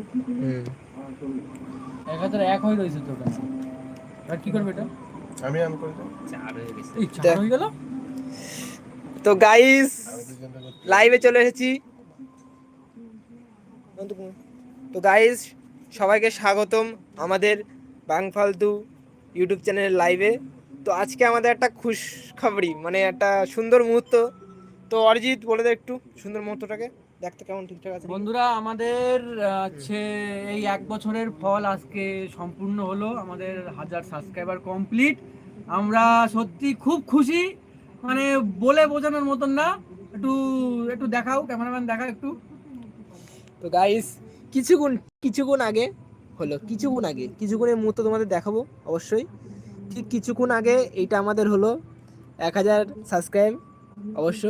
হুম। এক হাজার এক হয়ে রয়েছে তোর কাছে আর কি করবে এটা? আমি আন করে দেব। এই চার হয়ে গেল? তো গাইস লাইভে চলে এসেছি। তো গাইস সবাইকে স্বাগতম আমাদের বাং ফালতু ইউটিউব চ্যানেলের লাইভে তো আজকে আমাদের একটা খুশ খবরি মানে একটা সুন্দর মুহূর্ত। তো অরিজিৎ বলে দে একটু সুন্দর মুহূর্তটাকে। দেখতে কেমন ঠিকঠাক আছে বন্ধুরা আমাদের হচ্ছে এই এক বছরের ফল আজকে সম্পূর্ণ হলো। আমাদের হাজার সাবস্ক্রাইবার কমপ্লিট আমরা সত্যি খুব খুশি। মানে বলে বোঝানোর মতন না। একটু একটু দেখাও ক্যামেরাম্যান দেখাও একটু। তো গাইস কিছুক্ষণ কিছুক্ষণ আগে হলো কিছুক্ষণ আগে কিছুক্ষণের মুহূর্ত তোমাদের দেখাবো অবশ্যই। ঠিক কিছুক্ষণ আগে এইটা আমাদের হলো এক হাজার সাবস্ক্রাইব অবশ্য।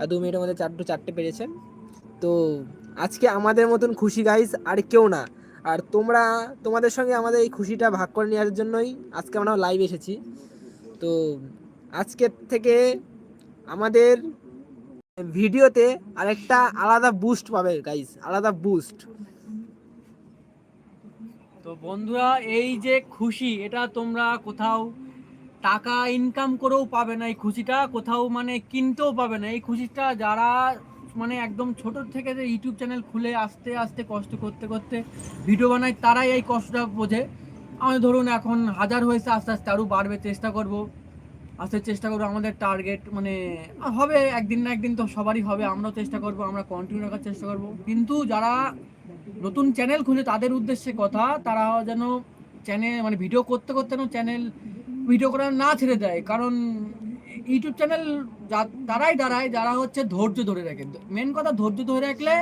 আর দু মিনিটের মধ্যে চারটে চারটে পেরেছে। তো আজকে আমাদের মতন খুশি গাইস আর কেউ না। আর তোমরা, তোমাদের সঙ্গে আমাদের এই খুশিটা ভাগ করে নেওয়ার জন্যই আজকে আমরা লাইভ এসেছি। তো আজকের থেকে আমাদের ভিডিওতে আরেকটা আলাদা বুস্ট পাবে গাইস আলাদা বুস্ট তো বন্ধুরা, এই যে খুশি, এটা তোমরা কোথাও টাকা ইনকাম করেও পাবে না এই খুশিটা, কোথাও মানে কিনতেও পাবে না। এই খুশিটা যারা মানে একদম ছোট থেকে যে ইউটিউব চ্যানেল খুলে আস্তে আস্তে কষ্ট করতে করতে ভিডিও বানায় তারাই এই কষ্টটা বোঝে। আমি ধরুন এখন হাজার হয়েছে, আস্তে আস্তে আরও বাড়বে, চেষ্টা করব। আস্তে চেষ্টা করব, আমাদের টার্গেট মানে হবে, একদিন না একদিন তো সবারই হবে, আমরাও চেষ্টা করব, আমরা কন্টিনিউ রাখার চেষ্টা করব। কিন্তু যারা নতুন চ্যানেল খুলে, তাদের উদ্দেশ্যে কথা, তারা যেন চ্যানেল মানে ভিডিও করতে করতে যেন চ্যানেল ভিডিও করা না ছেড়ে দেয়। কারণ ইউটিউব চ্যানেল তারাই দাঁড়ায় যারা হচ্ছে ধৈর্য ধরে রাখে মেন কথা ধৈর্য ধরে রাখলে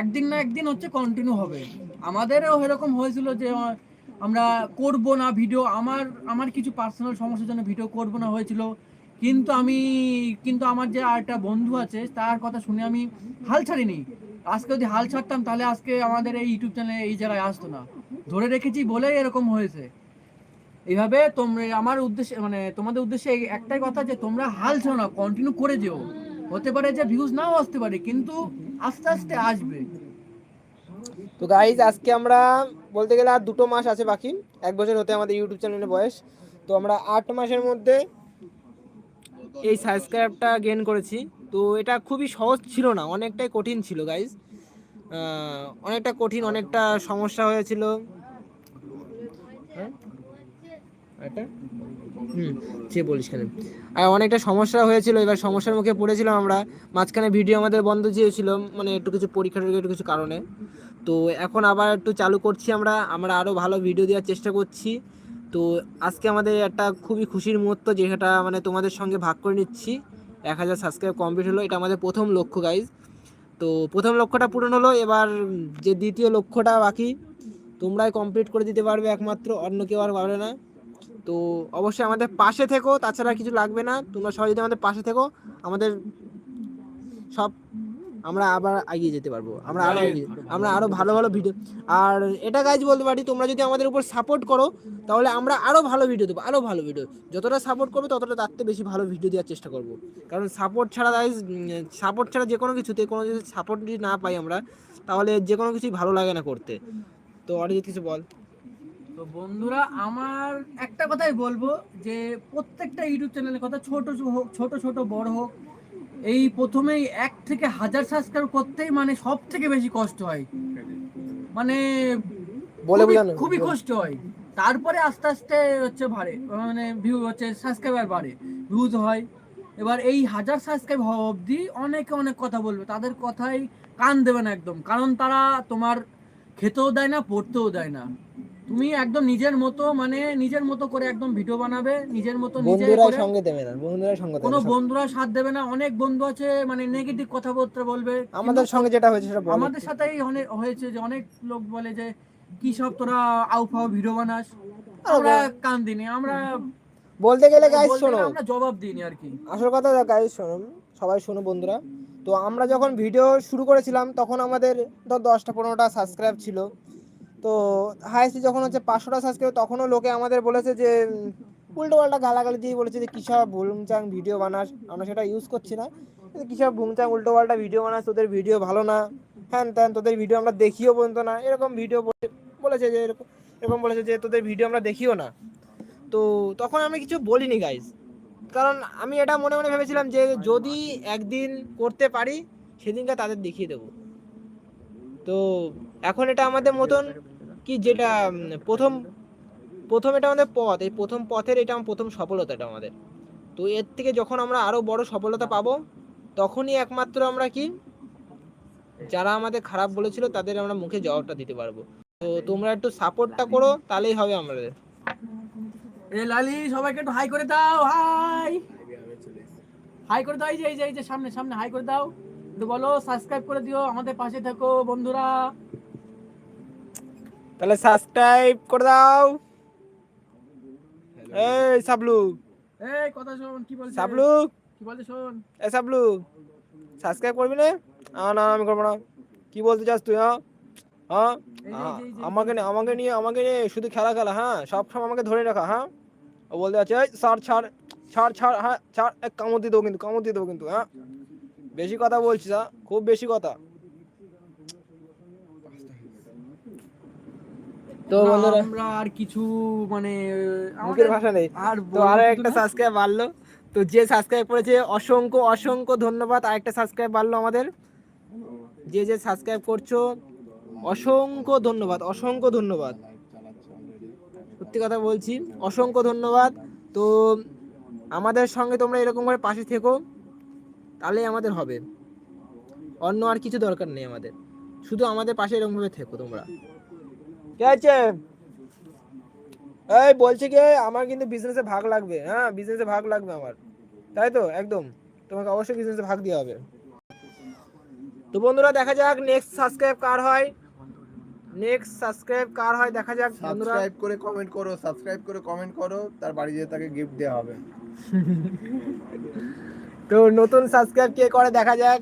একদিন না একদিন হচ্ছে কন্টিনিউ হবে। আমাদেরও এরকম হয়েছিল যে আমরা করব না ভিডিও আমার আমার কিছু পার্সোনাল সমস্যার জন্য ভিডিও করব না হয়েছিল। কিন্তু আমি, কিন্তু আমার যে আর একটা বন্ধু আছে, তার কথা শুনে আমি হাল ছাড়িনি। আজকে যদি হাল ছাড়তাম, তাহলে আজকে আমাদের এই ইউটিউব চ্যানেলে এই জায়গায় আসতো না। ধরে রেখেছি বলেই এরকম হয়েছে। এইভাবে তোমরা আমার উদ্দেশ্যে মানে তোমাদের উদ্দেশ্যে একটাই কথা যে তোমরা হাল ছাড়ো না কন্টিনিউ করে যেও। হতে পারে যে ভিউজ নাও আসতে পারে, কিন্তু আস্তে আস্তে আসবে। তো গাইজ আজকে আমরা বলতে গেলে আর দুটো মাস আছে বাকি। এক বছর হতে আমাদের ইউটিউব চ্যানেলের বয়স। তো আমরা আট মাসের মধ্যে এই সাবস্ক্রাইবটা গেন করেছি। তো এটা খুবই সহজ ছিল না, অনেকটাই কঠিন ছিল গাইজ অনেকটা কঠিন, অনেকটা সমস্যা হয়েছিল। হ্যাঁ? হুম সে বলিস কেন আর অনেকটা সমস্যা হয়েছিল, এবার সমস্যার মুখে পড়েছিলাম আমরা। মাঝখানে ভিডিও আমাদের বন্ধ চেয়েছিল মানে একটু কিছু পরীক্ষা একটু কিছু কারণে। তো এখন আবার একটু চালু করছি আমরা আমরা আরও ভালো ভিডিও দেওয়ার চেষ্টা করছি। তো আজকে আমাদের একটা খুবই খুশির মুহূর্ত, যেটা মানে তোমাদের সঙ্গে ভাগ করে নিচ্ছি। এক হাজার সাবস্ক্রাইব কমপ্লিট হলো, এটা আমাদের প্রথম লক্ষ্য গাইজ তো প্রথম লক্ষ্যটা পূরণ হলো, এবার যে দ্বিতীয় লক্ষ্যটা বাকি, তোমরাই কমপ্লিট করে দিতে পারবে একমাত্র, অন্য কেউ আর পারবে না। তো অবশ্যই আমাদের পাশে থেকো, তাছাড়া কিছু লাগবে না। তোমরা সবাই যদি আমাদের পাশে থেকো, আমাদের সব আমরা আবার এগিয়ে যেতে পারব। আমরা আরও এগিয়ে আমরা আরও ভালো ভালো ভিডিও আর এটা গাইজ বলতে পারি, তোমরা যদি আমাদের উপর সাপোর্ট করো, তাহলে আমরা আরও ভালো ভিডিও দেবো, আরও ভালো ভিডিও যতটা সাপোর্ট করবে, ততটা তার থেকে বেশি ভালো ভিডিও দেওয়ার চেষ্টা করব। কারণ সাপোর্ট ছাড়া গাইজ সাপোর্ট ছাড়া যে কোনো কিছুতে, কোনো যদি সাপোর্ট যদি না পাই আমরা, তাহলে যে কোনো কিছুই ভালো লাগে না করতে। তো অরিজিৎ, কিছু বল। তো বন্ধুরা আমার একটা কথাই বলব যে প্রত্যেকটা ইউটিউব চ্যানেলের কথা ছোট হোক ছোট ছোট বড় হোক এই প্রথমেই এক থেকে হাজার সাবস্ক্রাইব করতেই মানে সব থেকে বেশি কষ্ট হয়। মানে বলে খুবই- বোঝানো খুবই কষ্ট হয়। তারপরে আস্তে আস্তে হচ্ছে বাড়ে মানে ভিউ হচ্ছে সাবস্ক্রাইবার বাড়ে ভিউজ হয়। এবার এই হাজার সাবস্ক্রাইব হওয়া অবধি অনেকে অনেক কথা বলবে তাদের কথাই কান দেবে না একদম। কারণ তারা তোমার খেতেও দেয় না পড়তেও দেয় না। তুমি একদম নিজের মতো মানে নিজের মতো করে একদম ভিডিও বানাবে নিজের মতো বন্ধুরা সঙ্গে দেবে না বন্ধুরা সঙ্গে কোনো বন্ধুরা সাথ দেবে না অনেক বন্ধু আছে মানে নেগেটিভ কথাবার্তা বলবে। আমাদের সঙ্গে যেটা হয়েছে সেটা আমাদের সাথেই অনেক হয়েছে যে অনেক লোক বলে যে কি সব তোরা আউ ফাউ ভিডিও বানাস? আমরা কান দিনি আমরা বলতে গেলে গাইস শোনো। আমরা জবাব দিইনি আর কি। আসল কথা গাইস শোনো সবাই শোনো বন্ধুরা। তো আমরা যখন ভিডিও শুরু করেছিলাম তখন আমাদের ধর দশটা পনেরোটা সাবস্ক্রাইব ছিল। তো হাইস্ট যখন হচ্ছে পাঁচশোটা সাবস্ক্রাইব তখনও লোকে আমাদের বলেছে যে, উল্টো পাল্টা গালাগালি দিয়ে বলেছে যে, কিসব ভুলুমচাং ভিডিও বানাস? আমরা সেটা ইউজ করছি না। কিসব ভুমচাং উল্টো পাল্টা ভিডিও বানাস, তোদের ভিডিও ভালো না। হ্যান ত্যান, তোদের ভিডিও আমরা দেখিও পর্যন্ত না। এরকম ভিডিও বলেছে যে, এরকম এরকম বলেছে যে, তোদের ভিডিও আমরা দেখিও না। তো তখন আমি কিছু বলিনি গাইজ কারণ আমি এটা মনে মনে ভেবেছিলাম যে, যদি একদিন করতে পারি, সেদিনকে তাদের দেখিয়ে দেবো। তো এখন এটা আমাদের মতন কি যেটা প্রথম প্রথম এটা আমাদের পথ, এই প্রথম পথের এটা আমার প্রথম সফলতা এটা আমাদের। তো এর থেকে যখন আমরা আরও বড় সফলতা পাবো, তখনই একমাত্র আমরা কি, যারা আমাদের খারাপ বলেছিল তাদের আমরা মুখে জবাবটা দিতে পারব। তো তোমরা একটু সাপোর্টটা করো, তাহলেই হবে আমাদের। এ লালি, সবাইকে একটু হাই করে দাও হাই হাই করে দাও, এই যে এই যে সামনে সামনে হাই করে দাও। বলো সাবস্ক্রাইব করে দিও, আমাদের পাশে থাকো, বন্ধুরা। তাহলে সাবস্ক্রাইব করে দাও। এই সাবলু। এই কথা শোন কি বলছে সাবলু। কি বলছে শোন? এ সাবলু সাবস্ক্রাইব করবি না? না আমি করব না। কি বলতে চাস তুই হ্যাঁ? হ্যাঁ? এই এই এই আমাকে নিয়ে আমাকে নিয়ে আমাকে নিয়ে শুধু খেলা খেলা হ্যাঁ? সব সময় আমাকে ধরে রাখা হ্যাঁ? ও বলতে আছে এই ছাড় ছাড় ছাড় ছাড় হ্যাঁ ছাড় এক কামড় দিয়ে দেবো কিন্তু কামড় দিয়ে দেবো কিন্তু হ্যাঁ? বেশি কথা বলছিস হ্যাঁ? খুব বেশি কথা। তো বন্ধুরা আমরা আর কিছু মানে মুখের আমাদের ভাষা নেই। আর তো আরও একটা সাবস্ক্রাইব বাড়লো। তো যে সাবস্ক্রাইব করেছে অসংখ্য অসংখ্য ধন্যবাদ। আরেকটা সাবস্ক্রাইব বাড়লো আমাদের। যে যে সাবস্ক্রাইব করছ অসংখ্য ধন্যবাদ অসংখ্য ধন্যবাদ। সত্যি কথা বলছি অসংখ্য ধন্যবাদ। তো আমাদের সঙ্গে তোমরা এরকম করে পাশে থেকো তাহলেই আমাদের হবে। অন্য আর কিছু দরকার নেই আমাদের। শুধু আমাদের পাশে এরকম ভাবে থেকো তোমরা। কে আছে? এই বলছি কি আমার কিন্তু বিজনেসে ভাগ লাগবে হ্যাঁ বিজনেসে ভাগ লাগবে আমার। তাই তো? একদম। তোমাকে অবশ্যই বিজনেসে ভাগ দিতে হবে। তো বন্ধুরা দেখা যাক নেক্সট সাবস্ক্রাইব কার হয়। নেক্সট সাবস্ক্রাইব কার হয় দেখা যাক বন্ধুরা। সাবস্ক্রাইব করে কমেন্ট করো সাবস্ক্রাইব করে কমেন্ট করো তার বাড়ি যেয়ে তাকে গিফট দেওয়া হবে। তো নতুন সাবস্ক্রাইব কে করে দেখা যাক।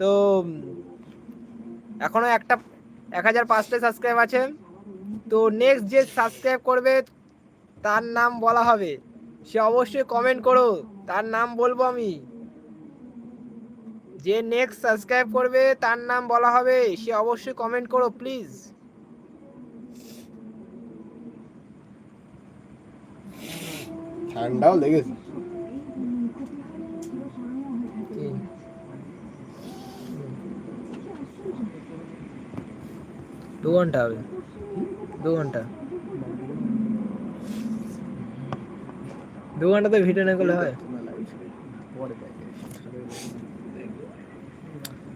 তো এখনও একটা এক হাজার পাঁচটা সাবস্ক্রাইব আছে। তো নেক্সট যে সাবস্ক্রাইব করবে, তার নাম বলা হবে। সে অবশ্যই কমেন্ট করো। তার নাম বলব আমি। যে নেক্সট সাবস্ক্রাইব করবে, তার নাম বলা হবে। সে অবশ্যই কমেন্ট করো প্লিজ ঠান্ডাও লেগেছে। দু ঘণ্টা হবে। দু ঘণ্টা। দু ঘণ্টা তো ভিডিও না করলে হয়।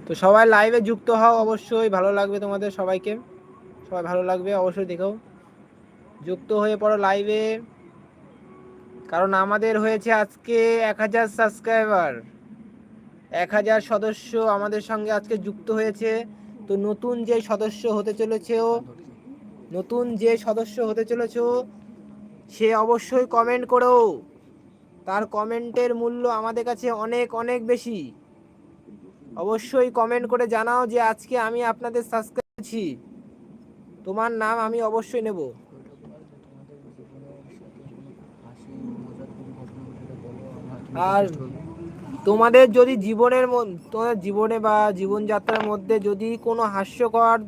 তো সবাই লাইভে যুক্ত হও অবশ্যই, ভালো লাগবে তোমাদের সবাইকে। সবাই ভালো লাগবে, অবশ্যই দেখো। যুক্ত হয়ে পড়ো লাইভে কারণ আমাদের হয়েছে আজকে এক হাজার সাবস্ক্রাইবার এক হাজার সদস্য আমাদের সঙ্গে আজকে যুক্ত হয়েছে। তো নতুন যে সদস্য হতে চলেছে ও নতুন যে সদস্য হতে চলেছে সে অবশ্যই কমেন্ট করো তার কমেন্টের মূল্য আমাদের কাছে অনেক অনেক বেশি। অবশ্যই কমেন্ট করে জানাও যে আজকে আমি আপনাদের সাবস্ক্রাইব করেছি। তোমার নাম আমি অবশ্যই নেব। আর তোমাদের যদি জীবনের তোমাদের জীবনে বা জীবনযাত্রার মধ্যে যদি কোনো হাস্যকর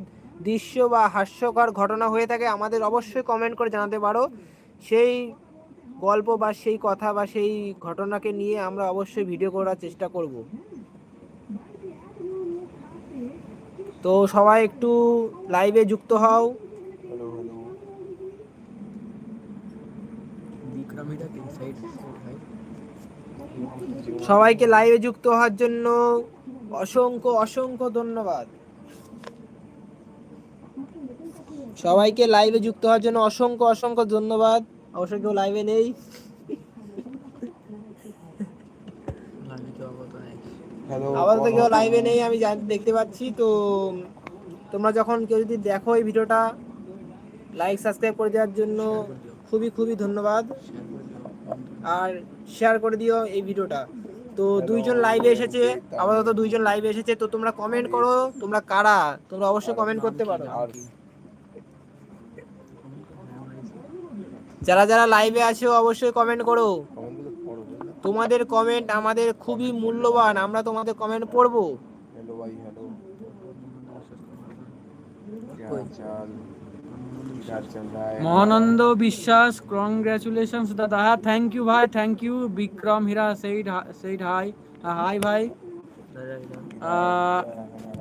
দৃশ্য বা হাস্যকর ঘটনা হয়ে থাকে, আমাদের অবশ্যই কমেন্ট করে জানাতে পারো। সেই গল্প বা সেই কথা বা সেই ঘটনাকে নিয়ে আমরা অবশ্যই ভিডিও করার চেষ্টা করব। তো সবাই একটু লাইভে যুক্ত হও হ্যালো হ্যালো সবাইকে লাইভে যুক্ত হওয়ার জন্য অসংখ্য অসংখ্য ধন্যবাদ। সবাইকে লাইভে যুক্ত হওয়ার জন্য অসংখ্য অসংখ্য ধন্যবাদ। অবশ্য কেউ লাইভে নেই। হ্যালো আপাতত কেউ লাইভে নেই আমি দেখতে পাচ্ছি। তো তোমরা যখন কেউ যদি দেখো এই ভিডিওটা লাইক সাবস্ক্রাইব করে দেওয়ার জন্য খুবই খুবই ধন্যবাদ। আর শেয়ার করে দিও এই ভিডিওটা। তো দুইজন লাইভে এসেছে আপাতত দুইজন লাইভে এসেছে তো তোমরা কমেন্ট করো তোমরা কারা? তোমরা অবশ্যই কমেন্ট করতে পারো। যারা যারা লাইভে আছো অবশ্যই কমেন্ট করো। তোমাদের কমেন্ট আমাদের খুবই মূল্যবান আমরা তোমাদের কমেন্ট পড়ব। হ্যালো ভাই হ্যালো মহানন্দ বিশ্বাস কংগ্রাচুলেশন দাদা হ্যাঁ থ্যাংক ইউ ভাই thank you Bikram Hira said said hi hi ভাই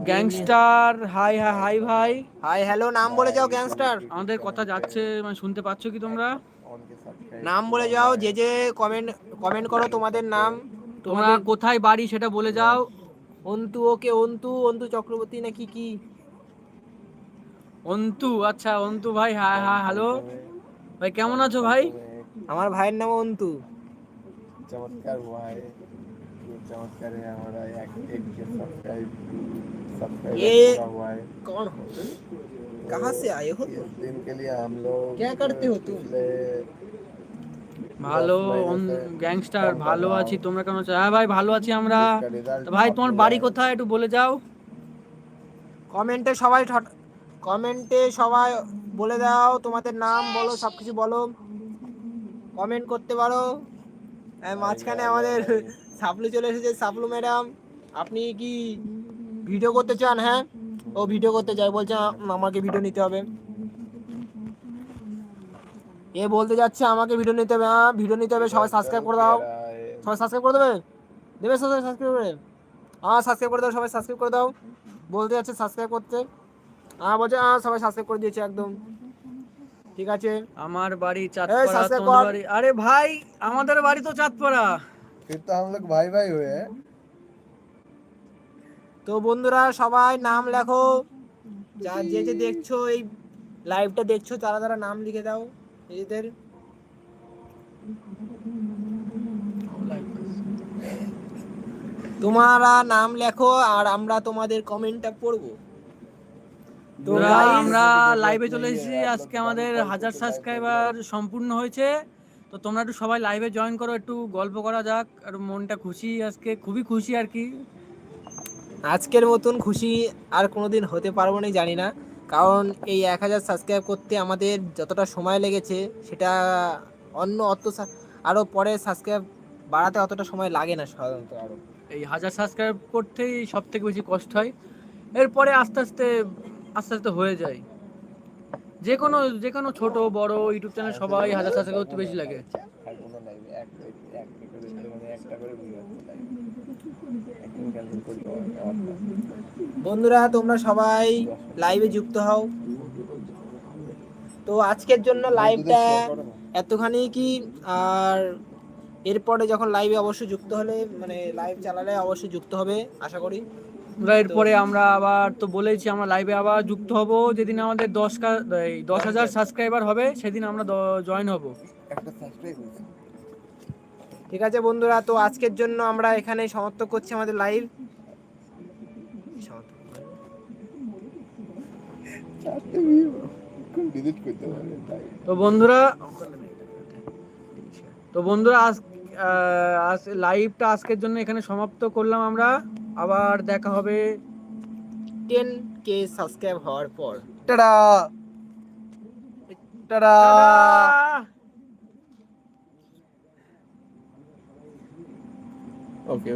গ্যাংস্টার হাই হাই হাই ভাই হাই হ্যালো নাম বলে যাও গ্যাংস্টার আমাদের কথা যাচ্ছে মানে শুনতে পাচ্ছ কি তোমরা? নাম বলে যাও যে যে কমেন্ট কমেন্ট করো তোমাদের নাম। তোমরা কোথায় বাড়ি সেটা বলে যাও। অন্তু ওকে অন্তু অন্তু চক্রবর্তী নাকি কি? অন্তু আচ্ছা অন্তু ভাই হ্যাঁ হ্যাঁ হ্যালো ভাই কেমন আছো ভাই আমার ভাইয়ের নাম অন্তু चमत्कार हुआ है ये चमत्कार है हमारा एक एक के सब्सक्राइब सब्सक्राइब ये- पूरा हुआ है कौन हो कहाँ से आए हो इस दिन के लिए हम लोग क्या करते हो तुम? पिछले- ভালো গ্যাংস্টার ভালো আছি তোমরা কেমন আছো হ্যাঁ ভাই ভালো আছি আমরা তো ভাই তোমার বাড়ি কোথায় একটু বলে যাও কমেন্টে সবাই কমেন্টে সবাই বলে দাও, তোমাদের নাম বলো সব কিছু বলো। কমেন্ট করতে পারো। মাঝখানে আমাদের সাপলু চলে এসেছে সাপলু ম্যাডাম। আপনি কি ভিডিও করতে চান? হ্যাঁ? ও ভিডিও করতে চাই বলছে আমাকে ভিডিও নিতে হবে। এ বলতে যাচ্ছে, আমাকে ভিডিও নিতে হবে। হ্যাঁ ভিডিও নিতে হবে, সবাই সাবস্ক্রাইব করে দাও। সবাই সাবস্ক্রাইব করে দেবে? দেবে সবাই সাবস্ক্রাইব করে? হ্যাঁ সাবস্ক্রাইব করে দাও, সবাই সাবস্ক্রাইব করে দাও। বলতে যাচ্ছে সাবস্ক্রাইব করতে। হ্যাঁ বলছে সবাই সাবস্ক্রাইব করে দিয়েছে একদম। ঠিক আছে? আমার বাড়ি চাঁদপাড়া আরে ভাই আমাদের বাড়ি তো চাঁদপাড়া। ভাই ভাই হয়ে। তো বন্ধুরা সবাই নাম লেখো। যা যে যে দেখছ এই লাইভটা দেখছ তারা তারা নাম লিখে দাও নিজেদের। তোমারা নাম লেখো আর আমরা তোমাদের কমেন্টটা পড়ব। তো আমরা লাইভে চলে এসেছি। আজকে আমাদের হাজার সাবস্ক্রাইবার সম্পূর্ণ হয়েছে। তো তোমরা একটু সবাই লাইভে জয়েন করো একটু গল্প করা যাক। আর মনটা খুশি আজকে খুবই খুশি আর কি। আজকের মতন খুশি আর কোনোদিন হতে পারব না জানি না। কারণ এই এক হাজার সাবস্ক্রাইব করতে আমাদের যতটা সময় লেগেছে সেটা অন্য অত সা- আরও পরে সাবস্ক্রাইব বাড়াতে অতটা সময় লাগে না সাধারণত আরও। এই হাজার সাবস্ক্রাইব করতেই সব থেকে বেশি কষ্ট হয়। এরপরে আস্তে আস্তে আস্তে আস্তে হয়ে যায়। যে কোনো যে কোনো ছোট, বড় ইউটিউব চ্যানেল সবাই হাজার হাজার করতে বেশি লাগে। বন্ধুরা, তোমরা সবাই লাইভে যুক্ত হও। তো আজকের জন্য লাইভটা। এতখানি কি, আর এরপরে যখন লাইভে অবশ্যই যুক্ত হলে মানে লাইভ চালালে অবশ্যই যুক্ত হবে, আশা করি। এরপরে আমরা আবার তো বলেছি আমরা লাইভে আবার যুক্ত হব। যেদিন আমাদের দশ কা- এই দশ হাজার সাবস্ক্রাইবার হবে সেদিন আমরা জয়েন হব। ঠিক আছে বন্ধুরা তো আজকের জন্য আমরা এখানে সমাপ্ত করছি আমাদের লাইভ তো বন্ধুরা তো বন্ধুরা আজ লাইভটা আজকের জন্য এখানে সমাপ্ত করলাম আমরা। আবার দেখা হবে। টেন কে সাবস্ক্রাইব হওয়ার পর। টাটা! টাটা! ওকে